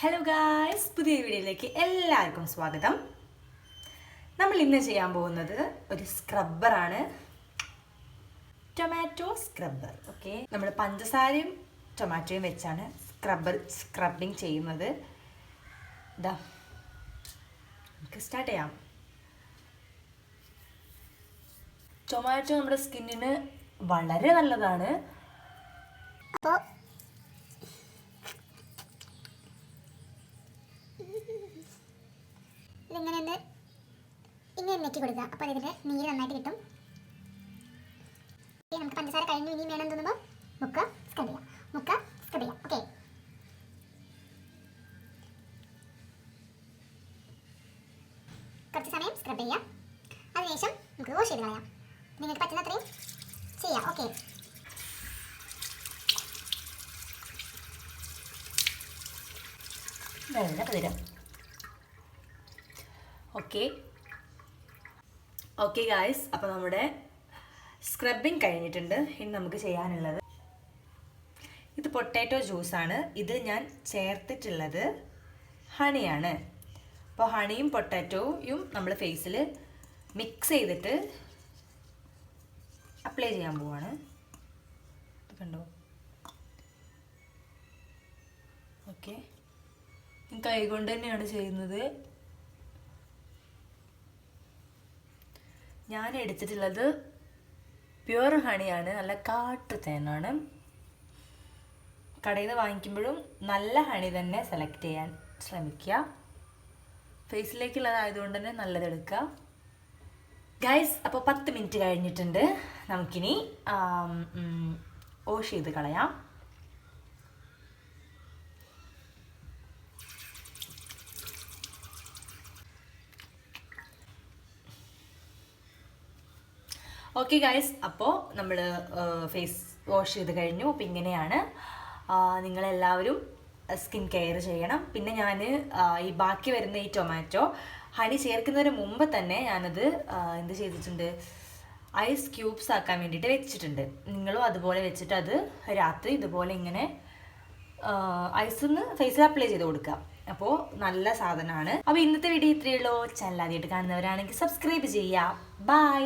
Hello guys പുതിയ വീഡിയോയിലേക്ക് എല്ലാവർക്കും സ്വാഗതം. നമ്മൾ ഇന്ന് ചെയ്യാൻ പോകുന്നത് ഒരു സ്ക്രബ്ബറാണ് ടൊമാറ്റോ സ്ക്രബ്ബർ ഓക്കെ നമ്മൾ പഞ്ചസാരയും ടൊമാറ്റോയും വെച്ചാണ് സ്ക്രബ്ബർ സ്ക്രബിങ് ചെയ്യുന്നത്. നമുക്ക് സ്റ്റാർട്ട് ചെയ്യാം. ടൊമാറ്റോ നമ്മുടെ സ്കിന്നിന് വളരെ നല്ലതാണ്. അപ്പോൾ ഇതിങ്ങനെ ഒന്ന് ഇങ്ങനെ നെറ്റി കൊടുക്കുക. അപ്പോൾ ഇതിന്റെ നീര് നന്നായിട്ട് കിട്ടും. നമുക്ക് പഞ്ചസാര കഴിഞ്ഞു. ഇനിയും വേണം തോന്നുമ്പോൾ മുക്ക സ്ക്രബ് ചെയ്യാം. മുക്ക സ്ക്രബ് ചെയ്യാം. ഓക്കെ. കുറച്ച് സമയം സ്ക്രബ് ചെയ്യാം. അതിനുശേഷം നമുക്ക് വാഷ് ചെയ്ത് കളയാം. നിങ്ങൾക്ക് പറ്റുന്ന അത്രയും ചെയ്യാം. ഓക്കെ. വെള്ള പതിരം ഓക്കെ ഓക്കെ ഗായ്സ് അപ്പോൾ നമ്മുടെ സ്ക്രബിങ് കഴിഞ്ഞിട്ടുണ്ട്. ഇനി നമുക്ക് ചെയ്യാനുള്ളത് ഇത് പൊട്ടാറ്റോ ജ്യൂസാണ് ഇത് ഞാൻ ചേർത്തിട്ടുള്ളത് ഹണിയാണ്. അപ്പോൾ ഹണിയും പൊട്ടാറ്റോയും നമ്മൾ ഫേസിൽ മിക്സ് ചെയ്തിട്ട് അപ്ലൈ ചെയ്യാൻ പോവാണ്. കണ്ടോ? ഓക്കെ കൈ കൊണ്ട് തന്നെയാണ് ചെയ്യുന്നത്. ഞാൻ എടുത്തിട്ടുള്ളത് പ്യുവർ ഹണിയാണ്. നല്ല കാട്ടു തേനാണ്. കടയിൽ നിന്ന് വാങ്ങിക്കുമ്പോഴും നല്ല ഹണി തന്നെ സെലക്ട് ചെയ്യാൻ ശ്രമിക്കുക. ഫേസിലേക്കുള്ളതായതുകൊണ്ട് തന്നെ നല്ലതെടുക്കുക ഗൈസ് അപ്പോൾ പത്ത് മിനിറ്റ് കഴിഞ്ഞിട്ടുണ്ട്. നമുക്കിനി വാഷ് ചെയ്ത് കളയാം. ഓക്കെ ഗൈസ് അപ്പോൾ നമ്മൾ ഫേസ് വാഷ് ചെയ്ത് കഴിഞ്ഞു. അപ്പോൾ ഇങ്ങനെയാണ് നിങ്ങളെല്ലാവരും സ്കിൻ കെയർ ചെയ്യണം. പിന്നെ ഞാൻ ഈ ബാക്കി വരുന്ന ഈ ടൊമാറ്റോ ഹണി ചേർക്കുന്നതിന് മുമ്പ് തന്നെ ഞാനത് എന്ത് ചെയ്തിട്ടുണ്ട്? ഐസ് ക്യൂബ്സ് ആക്കാൻ വേണ്ടിയിട്ട് വെച്ചിട്ടുണ്ട്. നിങ്ങളും അതുപോലെ വെച്ചിട്ട് അത് രാത്രി ഇതുപോലെ ഇങ്ങനെ ഐസ് ഒന്ന് ഫേസിൽ അപ്ലൈ ചെയ്ത് കൊടുക്കുക. അപ്പോൾ നല്ല സാധനമാണ്. അപ്പോൾ ഇന്നത്തെ വീഡിയോ ഇത്രയേ ഉള്ളൂ. ആദ്യമായിട്ട് കാണുന്നവരാണെങ്കിൽ സബ്സ്ക്രൈബ് ചെയ്യുക. ബൈ